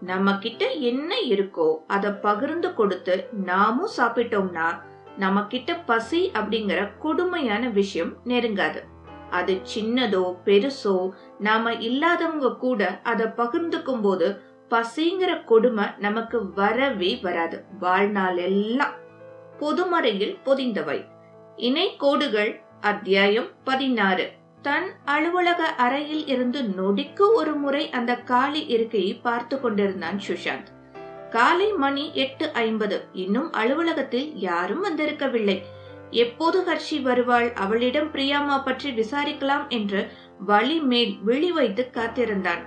நம்ம கிட்ட என்ன இருக்கோ அத பகிர்ந்து கொடுத்து நாமும் சாப்பிட்டோம்னா நம்ம கிட்ட பசி அப்படிங்கிற கொடுமையான விஷயம் நெருங்காது. அது சின்னதோ பெருசோ நாம இல்லாதவங்க கூட அத பகிர்ந்துக்கும் போது பசிங்கிற கொடுமை நமக்கு வரவே வராது. வாழ்நாள் எல்லாம் பொதுமறையில் பொதிந்தவை. இணை கோடுகள் அத்தியாயம் பதினாறு. தன் அலுவலக அறையில் இருந்து நொடிக்கு ஒரு முறை அந்த காலி இருக்கையை பார்த்து கொண்டிருந்தான் சுஷாந்த். காலை மணி எட்டு ஐம்பது. இன்னும் அலுவலகத்தில் யாரும் வந்திருக்கவில்லை. எப்போது ஹர்ஷி வருவாள்? அவளிடம் பிரியாமா பற்றி விசாரிக்கலாம் என்று வழி மேல் விழி வைத்து காத்திருந்தான்.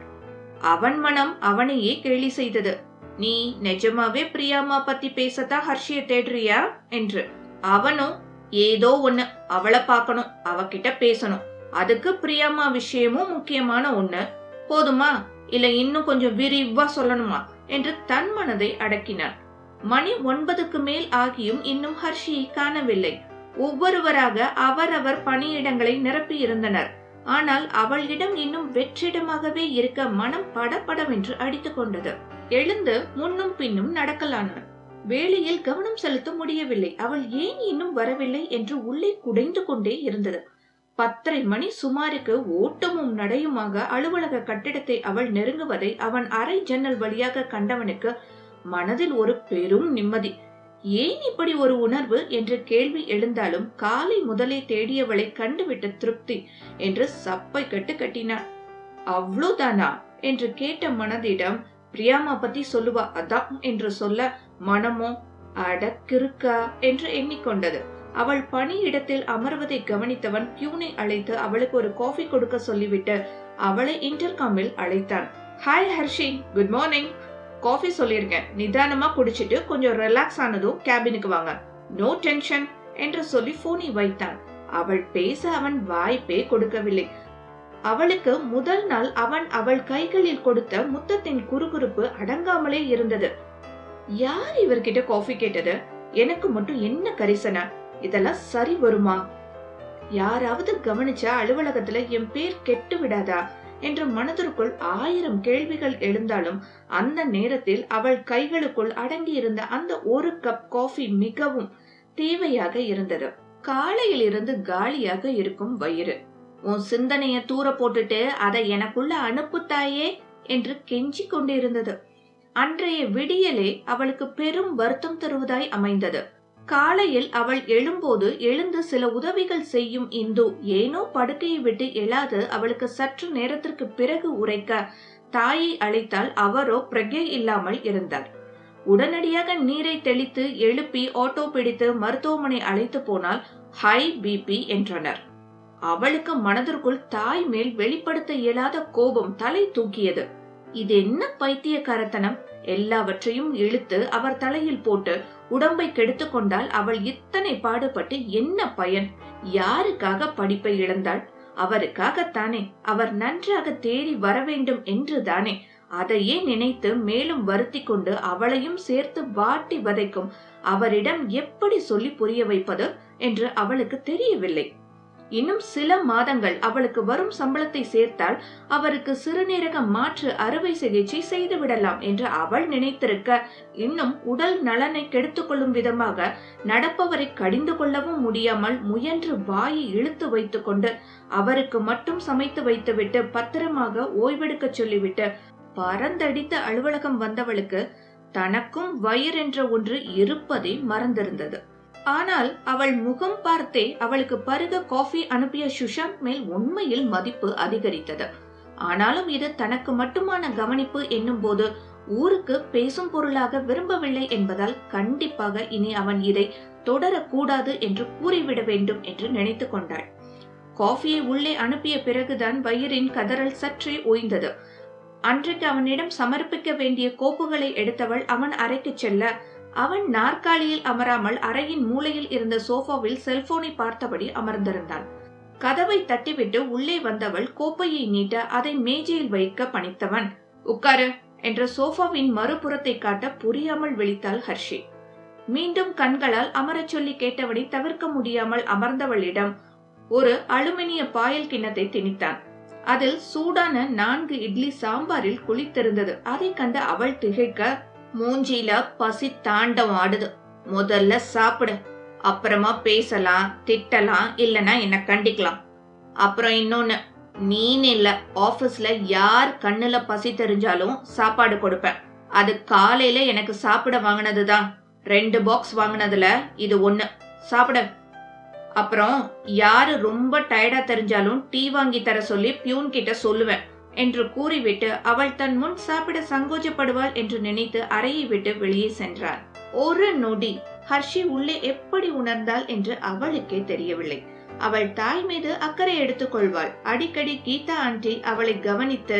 அவன் மனம் அவனையே கேலி செய்தது. நீ நிஜமாவே பிரியாமா பத்தி பேசத்தான் ஹர்ஷிய தேடுறியா? என்று. அவனும் ஏதோ ஒண்ணு. அவளை பார்க்கணும். அவகிட்ட பேசணும். அதுக்கு பிரியாமா விஷயமும் முக்கியமான ஒண்ணு. போதுமா? இல்ல இன்னும் கொஞ்சம் விரிவா சொல்லணுமா? என்று தன் மனதை அடக்கினான் மணி ஒன்பதுக்கு மேல் ஆகியும் இன்னும் ஹர்ஷியை காணவில்லை. ஒவ்வொருவராக அவரவர் பணியிடங்களை நிரப்பி இருந்தனர் ஆனால் அவளிடம் இன்னும் வெற்றிடமாகவே இருக்க மனம் படபடவென்று அடித்துக் கொண்டது. எழுந்து முன்னும் பின்னும் நடக்கலானான். வேலையில் கவனம் செலுத்த முடியவில்லை. அவள் ஏன் இன்னும் வரவில்லை என்று உள்ளே குடைந்து கொண்டே இருந்தது. பத்தரை மணி சுமாருக்கு ஓட்டமும் நடையுமாக அலுவலக கட்டிடத்தை அவள் நெருங்குவதை அவன் அரை ஜன்னல் வழியாக கண்டவனுக்கு மனதில் ஒரு பெரும் நிம்மதி. ஏன் இப்படி ஒரு உணர்வு? என்று கேள்வி எழுந்தாலும் காலை முதலே தேடியவளை கண்டுவிட்ட திருப்தி என்று சப்பை கட்டு கட்டினான் அவ்வளோதானா? என்று கேட்ட மனதிடம் பிரியாமா பத்தி சொல்லுவா அதான் என்று சொல்ல மனமோ அடக்கிருக்கா? என்று எண்ணிக்கொண்டது. அவள் பணியிடத்தில் அமர்வதை கவனித்தவன் பியூனை அழைத்து அவளுக்கு ஒரு காஃபி கொடுக்க சொல்லிவிட்டு அவளை இன்டர்காமில் அழைத்தான். Hi Harshi. Good morning coffee சொல்லியிருக்கேன். நிதானமா குடிச்சிட்டு கொஞ்சம் ரிலாக்ஸ் ஆனதும் கேபினுக்கு வாங்க. நோ டென்ஷன் என்று சொல்லி போனை வைத்தான். அவள் பேச அவன் வாய்ப்பே கொடுக்கவில்லை. அவளுக்கு முதல் நாள் அவன் அவள் கைகளில் கொடுத்த முத்தத்தின் குறுகுறுப்பு அடங்காமலே இருந்தது. யார் இவர்கிட்ட காஃபி கேட்டது? எனக்கு மட்டும் என்ன கரிசனா? இதெல்லாம் சரி வருமா? யாராவது கவனிச்சா அலுவலகத்துல என் பேர் கெட்டு விடாதா? என்று மனதிற்குள் ஆயிரம் கேள்விகள் எழுந்தாலும் அந்த நேரத்தில் அவள் கைகளுக்குள் அடங்கியிருந்த அந்த ஒரு கப் காஃபி மிகவும் தேவையாக இருந்தது. காலையில் இருந்து காலியாக இருக்கும் வயிறு. உன் சிந்தனைய தூர போட்டுட்டு அதை எனக்குள்ள அனுப்புத்தாயே? என்று கெஞ்சி கொண்டிருந்தது. அன்றைய விடியலே அவளுக்கு பெரும் வருத்தம் தருவதாய் அமைந்தது. காலையில் அவள் எழும்போது எழுந்து சில உதவிகள் செய்யும் இந்து. ஏனோ படுக்கையை விட்டு எழாது அவளுக்கு சற்று நேரத்திற்கு பிறகு உரைக்க தாயை அழைத்தால் அவரோ பிரஜை இல்லாமல் இருந்தார். உடனடியாக நீரை தெளித்து எழுப்பி ஆட்டோ பிடித்து மருத்துவமனை அழைத்து போனால் ஹை பிபி என்றனர். அவளுக்கு மனதிற்குள் தாய் மேல் வெளிப்படுத்த இயலாத கோபம் தலை தூக்கியது. இது என்ன பைத்தியக்காரத்தனம்? எல்லாவற்றையும் இழுத்து அவர் தலையில் போட்டு உடம்பை கெடுத்து கொண்டால் அவள் இத்தனை பாடுபட்டு என்ன பயன்? யாருக்காக படிப்பை இழந்தாள்? அவருக்காகத்தானே? அவர் நன்றாக தேறி வர வேண்டும் என்று தானே அதையே நினைத்து மேலும் வருத்தி கொண்டு அவளையும் சேர்த்து வாட்டி வதைக்கும். அவரிடம் எப்படி சொல்லி புரிய வைப்பது? என்று அவளுக்கு தெரியவில்லை. இன்னும் சில மாதங்கள் அவளுக்கு வரும் சம்பளத்தை சேர்த்தால் அவருக்கு சிறுநீரக மாற்று அறுவை சிகிச்சை செய்து விடலாம் என்று அவள் நினைத்திருக்க இன்னும் உடல் நலனை கெடுத்துக்கொள்ளும் விதமாக நடப்பவரை கடிந்து கொள்ளவும் முடியாமல் முயன்று வாயை இழுத்து வைத்துக் கொண்டு அவருக்கு மட்டும் சமைத்து வைத்துவிட்டு பத்திரமாக ஓய்வெடுக்க சொல்லிவிட்டு பறந்தடித்த அலுவலகம் வந்தவளுக்கு தனக்கும் வயிறென்ற ஒன்று இருப்பதை மறந்திருந்தது. ஆனால் அவள் முகம் பார்த்தே அவளுக்கு பருக காஃபி அனுப்பிய சுஷாந்த் மேல் உண்மையில் மதிப்பு அதிகரித்தது. ஆனாலும் இது தனக்கு மட்டுமான கவனிப்பு என்னும் போது ஊருக்கு பேசும் பொருளாக விரும்பவில்லை என்பதால் கண்டிப்பாக இனி அவன் இதை தொடரக்கூடாது என்று கூறிவிட வேண்டும் என்று நினைத்து கொண்டாள். காஃபியை உள்ளே அனுப்பிய பிறகுதான் வயிறின் கதறல் சற்றே ஓய்ந்தது. அன்றைக்கு அவனிடம் சமர்ப்பிக்க வேண்டிய கோப்புகளை எடுத்தவள் அவன் அறைக்கு செல்ல அவன் நாற்காலியில் அமராமல் அறையின் மூலையில் இருந்த சோஃபாவில் செல்போனை பார்த்தபடி அமர்ந்திருந்தான். கதவை தட்டிவிட்டு உள்ளே வந்தவள் கோப்பையை நீட்ட அதை மேஜையில் வைக்க பணித்தவன். உட்காரு என்ற சோஃபாவின் மறுபுறத்தை காட்ட புரியாமல் விழித்தாள் ஹர்ஷி. மீண்டும் கண்களால் அமரச் சொல்லி கேட்டவனை தவிர்க்க முடியாமல் அமர்ந்தவளிடம் ஒரு அலுமினிய பாயல் கிண்ணத்தை திணித்தான். அதில் சூடான நான்கு இட்லி சாம்பாரில் குளித்திருந்தது. அதை கண்ட அவள் திகைக்க மூஞ்சில பசி தாண்டம் ஆடுது. முதல்ல சாப்பிடு அப்புறமா பேசலாம் திட்டலாம் இல்லனா என்ன கண்டிக்கலாம். அப்புறம் இன்னொன்னு நீன் இல்ல ஆபீஸ்ல யார் கண்ணுல பசி தெரிஞ்சாலும் சாப்பாடு கொடுப்பேன். அது காலையில எனக்கு சாப்பிட வாங்கினதுதான். ரெண்டு பாக்ஸ் வாங்கினதுல இது ஒண்ணு. சாப்பிடு. அப்புறம் யாரு ரொம்ப டயர்டா தெரிஞ்சாலும் டீ வாங்கி தர சொல்லி பியூன் கிட்ட சொல்லுவேன். என்று கூறிவிட்டு அவள் தன் முன் சாப்பிட சங்கோஜப்படுவாள் என்று நினைத்து அறையை விட்டு வெளியே சென்றார் ஒரு நொடி ஹர்ஷி உள்ளே எப்படி உணர்ந்தாள் என்று அவளுக்கே தெரியவில்லை. அவள் தாய் மீது அக்கறை எடுத்துக் கொள்வாள். அடிக்கடி கீதா ஆண்டி அவளை கவனித்து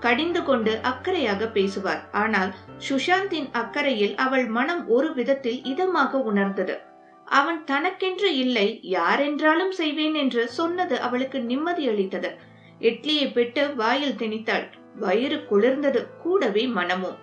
கடிந்து கொண்டு அக்கறையாக பேசுவார். ஆனால் சுஷாந்தின் அக்கறையில் அவள் மனம் ஒரு விதத்தில் இதமாக உணர்ந்தது. அவன் தனக்கென்று இல்லை யாரென்றாலும் செய்வேன் என்று சொன்னது அவளுக்கு நிம்மதி அளித்தது. இட்லியை பிட்டு வாயில் திணித்தாள். வயிறு குளிர்ந்தது. கூடவே மனமும்.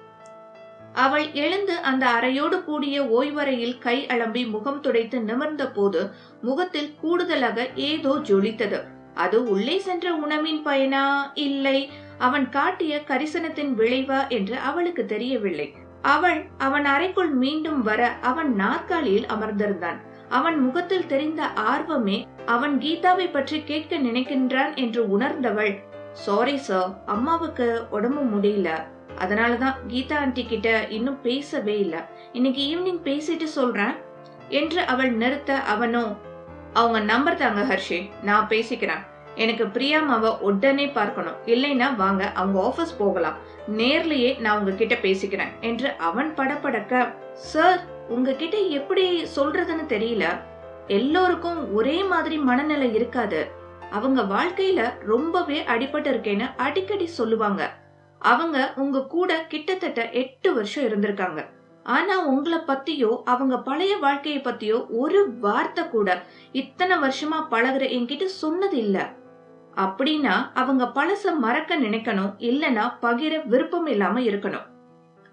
அவள் எழுந்து அந்த அறையோடு கூடிய ஓய்வறையில் கை அலம்பி முகம் துடைத்து நிமிர்ந்த போது முகத்தில் கூடுதலாக ஏதோ ஜொலித்தது. அது உள்ளே சென்ற உணவின் பயனா? இல்லை. அவன் காட்டிய கரிசனத்தின் விளைவா? என்று அவளுக்கு தெரியவில்லை. அவள் அவன் அறைக்குள் மீண்டும் வர அவன் நாற்காலியில் அமர்ந்திருந்தான். அவன் முகத்தில் தெரிந்த ஆர்வமே அவன் கீதாவை பற்றி கேட்க நினைக்கின்றான் என்று உணர்ந்தவள். சாரி சார் அம்மாவுக்கு உடம்பு முடியல. அதனாலதான் கீதா ஆண்டி கிட்ட இன்னும் பேசவே இல்ல. இன்னைக்கு ஈவினிங் பேசிட்டு சொல்றேன் என்று அவள் நிறுத்த அவனோ அவங்க நம்பர் தாங்க ஹர்ஷி. நான் பேசிக்கிறேன். எனக்கு பிரியாமாவை உடனே பார்க்கணும். இல்லைன்னா வாங்க அவங்க ஆபீஸ் போகலாம். நேர்லயே நான் உங்ககிட்ட பேசிக்கிறேன் என்று அவன் படப்படக்க சார் உங்ககிட்ட எப்படி சொல்றதுன்னு தெரியல. எல்லோருக்கும் ஒரே மாதிரி மனநிலை இருக்காது. அவங்க வாழ்க்கையில ரொம்பவே அடிபட்டு இருக்கேன்னு அடிக்கடி சொல்லுவாங்க. அவங்க உங்க கூட கிட்டத்தட்ட எட்டு வருஷம் இருந்திருக்காங்க. ஆனா உங்களை பத்தியோ அவங்க பழைய வாழ்க்கைய பத்தியோ ஒரு வார்த்தை கூட இத்தனை வருஷமா பழகுற என்கிட்ட சொன்னது இல்ல. அப்படின்னா அவங்க பழச மறக்க நினைக்கணும் இல்லனா பகிர விருப்பம் இல்லாம இருக்கணும்.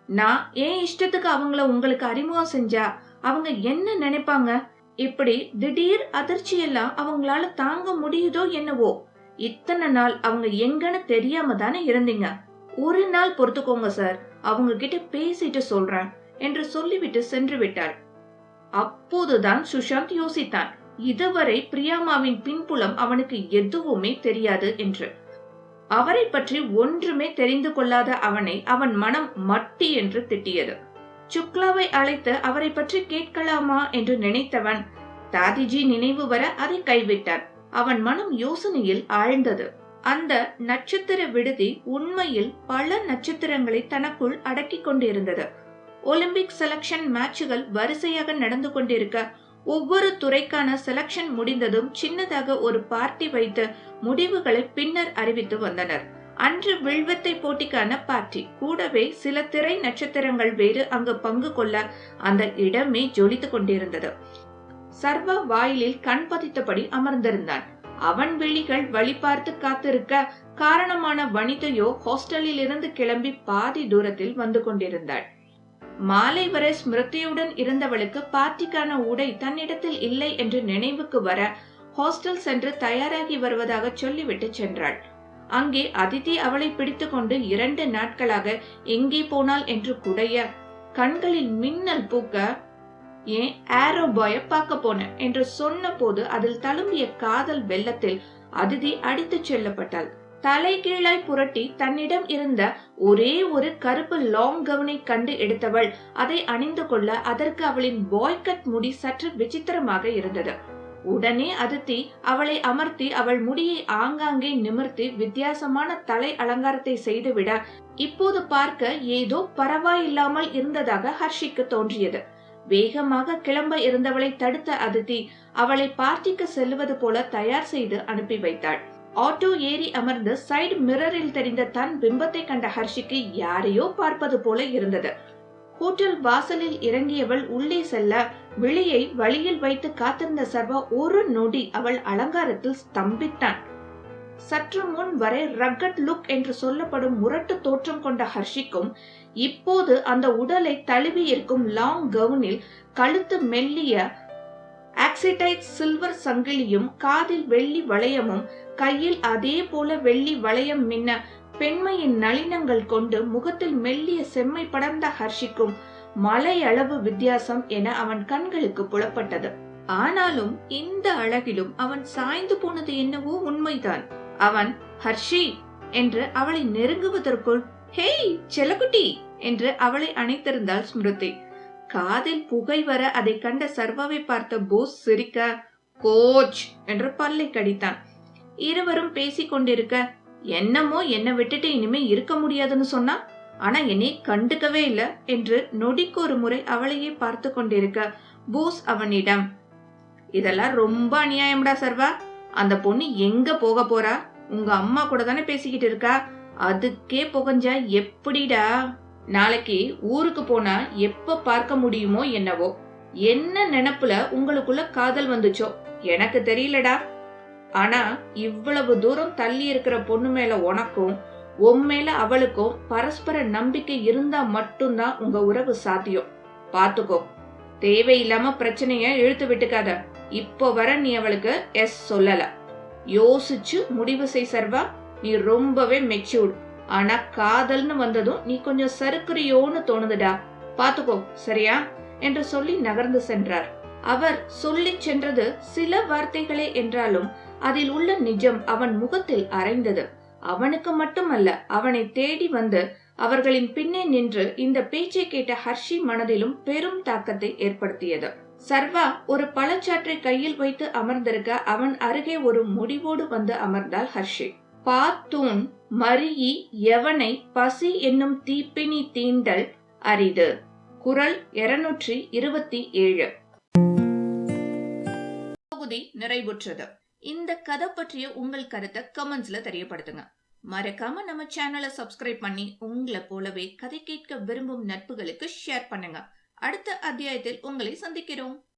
நான் ஏன் இஷ்டத்துக்கு அவங்கள உங்களுக்கு அறிமுகம் செஞ்சா அவங்க என்ன நினைப்பாங்க? இப்படி திடீர் அதிர்ச்சி எல்லாம் அவங்களால தாங்க முடியுதோ என்னவோ? இத்தனை நாள் அவங்க எங்கன்னு தெரியாம தானே இருந்தீங்க? ஒரு நாள் பொறுத்துக்கோங்க சார். அவங்க கிட்ட பேசிட்டு சொல்றேன் என்று சொல்லிவிட்டு சென்று விட்டாள் அப்போதுதான் சுஷாந்த் யோசித்தான். இதுவரை பிரியாமாவின் பின்புலம் அவனுக்கு எதுவுமே தெரியாது என்று. அவரை பற்றி ஒன்றுமே தெரிந்து கொள்ளாத அவனை அவன் மனம் மட்டி என்று திட்டியது. சுக்லாவை அழைத்து அவரை பற்றி கேட்கலாமா என்று நினைத்தவன் தாதிஜி நினைவு வர அதை கைவிட்டான். அவன் மனம் யோசனையில் ஆழ்ந்தது. அந்த நட்சத்திர விடுதி உண்மையில் பல நட்சத்திரங்களை தனக்குள் அடக்கிக் கொண்டிருந்தது. ஒலிம்பிக் செலக்ஷன் மேட்சுகள் வரிசையாக நடந்து கொண்டிருக்க ஒவ்வொரு துறைக்கான செலக்ஷன் முடிந்ததும் சின்னதாக ஒரு பார்ட்டி வைத்து முடிவுகளை பின்னர் அறிவித்து வந்தனர். அன்று வில்வத்தை போட்டிக்கான பார்ட்டி கூடவே சில திரை நட்சத்திரங்கள் வேறு அங்கு பங்கு கொள்ள அந்த இடமே ஜொலித்துக் கொண்டிருந்தது. சர்வ வாயிலில் கண் பதித்தபடி அமர்ந்திருந்தான். அவன் விழிகள் வழி பார்த்து காத்திருக்க காரணமான வனிதையோ ஹாஸ்டலில் இருந்து கிளம்பி பாதி தூரத்தில் வந்து கொண்டிருந்தாள். மாலை வரை ஸ்மிருதியுடன் இருந்தவளுக்கு பார்ட்டிக்கான உடை தன்னிடத்தில் இல்லை என்று நினைவுக்கு வர ஹாஸ்டல் சென்று தயாராகி வருவதாக சொல்லிவிட்டு சென்றாள். அங்கே அதிதி அவளை பிடித்துக்கொண்டு இரண்டு நாட்களாக எங்கே போனாள் என்று குடைய கண்களில் மின்னல் பூக்க ஏன் ஆரோ பாய பார்க்க போனேன் என்று சொன்னபோது அதில் தழும்பிய காதல் வெள்ளத்தில் அதிதி அடித்துச் செல்லப்பட்டாள். தலை கீழாய் புரட்டி தன்னிடம் இருந்த ஒரே ஒரு கருப்பு லாங் கவுனை கண்டு எடுத்தவள். அதை அணிந்து கொள்ள அதற்கு அவளின் பாய்கட் முடி சற்று விசித்திரமாக இருந்தது. உடனே அதித்தி அவளை அமர்த்தி அவள் முடியை ஆங்காங்கே நிமிர்த்தி வித்தியாசமான தலை அலங்காரத்தை செய்துவிட இப்போது பார்க்க ஏதோ பரவாயில்லாமல் இருந்ததாக ஹர்ஷிக்கு தோன்றியது. வேகமாக கிளம்ப இருந்தவளை தடுத்த அதித்தி அவளை பார்ட்டிக்கு செல்லுவது போல தயார் செய்து அனுப்பி வைத்தாள். ஆட்டோ ஏறி அமர்ந்து சைடு மிரரில் தெரிந்த தன் பிம்பத்தை கண்ட ஹர்ஷிக்கு யாரையோ பார்ப்பது போல இருந்தது. ஹோட்டல் வாசலில் இறங்கியவள் உள்ளே செல்ல விழியை வழியில் வைத்து காத்திருந்த சர்வா ஒரு நொடி அவள் அலங்காரத்தில் ஸ்தம்பித்தான். சற்று முன் வரை ரக்கட் லுக் என்று சொல்லப்படும் முரட்டு தோற்றம் கொண்ட ஹர்ஷிக்கும் இப்போது அந்த உடலை தழுவி இருக்கும் லாங் கவுனில் கழுத்து மெல்லிய ஆக்சிடைட் சில்வர் சங்கிலியும் காதில் வெள்ளி வளையமும் கையில் அதே போல வெள்ளி வளையம் மின்ன பெண்மையின் நளினங்கள் கொண்டு முகத்தில் மெல்லிய செம்மை படர்ந்த ஹர்ஷிக்கும் மலை அளவு வித்தியாசம் என அவன் கண்களுக்கு புலப்பட்டது. ஆனாலும் இந்த அழகிலும் அவன் சாய்ந்து போனது என்னவோ உண்மைதான். அவன் ஹர்ஷி! என்று அவளை நெருங்குவதற்குள் ஹேய் செலகுட்டி என்று அவளை அணைத்திருந்தாள் ஸ்மிருதி. காதில் புகை வர அதை கண்ட சர்வாவை பார்த்த போஸ் சிரிக்க கோச்! என்று பல்லை கடித்தான். இருவரும் பேசிக் கொண்டிருக்க என்னமோ என்னை விட்டுட்டு இனிமே இருக்க முடியாதுன்னு சொன்னா ஆனா என்னை கண்டுக்கவே இல்ல என்று நொடிக்கு ஒரு முறை அவளையே பார்த்து கொண்டிருக்க போஸ் அவனிடம் இதெல்லாம் ரொம்ப அநியாயம்டா சர்வா! அந்த பொண்ணு எங்க போக போறா? உங்க அம்மா கூட தானே பேசிக்கிட்டு இருக்கா? அதுக்கே புகஞ்சா எப்படிடா? நாளைக்கு ஊருக்கு போனா எப்ப பார்க்க முடியுமோ என்னவோ. என்ன நினப்புல உங்களுக்குள்ள காதல் வந்துச்சோ? எனக்கு தெரியலடா. ஆனா இவ்வளவு தூரம் தள்ளி இருக்கிற பொண்ணு மேல உனக்கும் உன் மேல அவளுக்கும் பரஸ்பர நம்பிக்கை இருந்தா மட்டும்தான் உங்க உறவு சாத்தியம். பாத்துக்கோ. தேவையில்லாம பிரச்சனைய இழுத்து விட்டுக்காத. இப்போ வர நீ அவளுக்கு எஸ் சொல்லல. யோசிச்சு முடிவு செய் சர்வா. நீ ரொம்பவே மெச்சூர்டு ஆனா காதல்னு வந்ததும் நீ கொஞ்சம் சறுக்குறியோன்னு தோணுதுடா. பாத்துக்கோ சரியா? என்று சொல்லி நகர்ந்து சென்றார். அவர் சொல்லிச் சென்றது சில வார்த்தைகளே என்றாலும் அதில் உள்ள நிஜம் அவன் முகத்தில் அரைந்தது. அவனுக்கு மட்டுமல்ல அவனை தேடி வந்து அவர்களின் பின்னே நின்று இந்த பேச்சை கேட்ட ஹர்ஷி மனதிலும் பெரும் தாக்கத்தை ஏற்படுத்தியது. சர்வா ஒரு பழச்சாற்றை கையில் வைத்து அமர்ந்திருக்க அவன் அருகே ஒரு முடிவோடு வந்து அமர்ந்தாள் ஹர்ஷி. பாத்தூன் மறியி எவனை பசி என்னும் தீப்பினி தீண்டல் அரிது. குரல் இருநூற்றி இருபத்தி ஏழு. தொகுதி நிறைவுற்றது. இந்த கதை பற்றிய உங்கள் கருத்தை கமெண்ட்ஸ்ல தெரியப்படுத்துங்க. மறக்காம நம்ம சேனலை சப்ஸ்கிரைப் பண்ணி உங்களை போலவே கதை கேட்க விரும்பும் நட்புகளுக்கு ஷேர் பண்ணுங்க. அடுத்த அத்தியாயத்தில் உங்களை சந்திக்கிறோம்.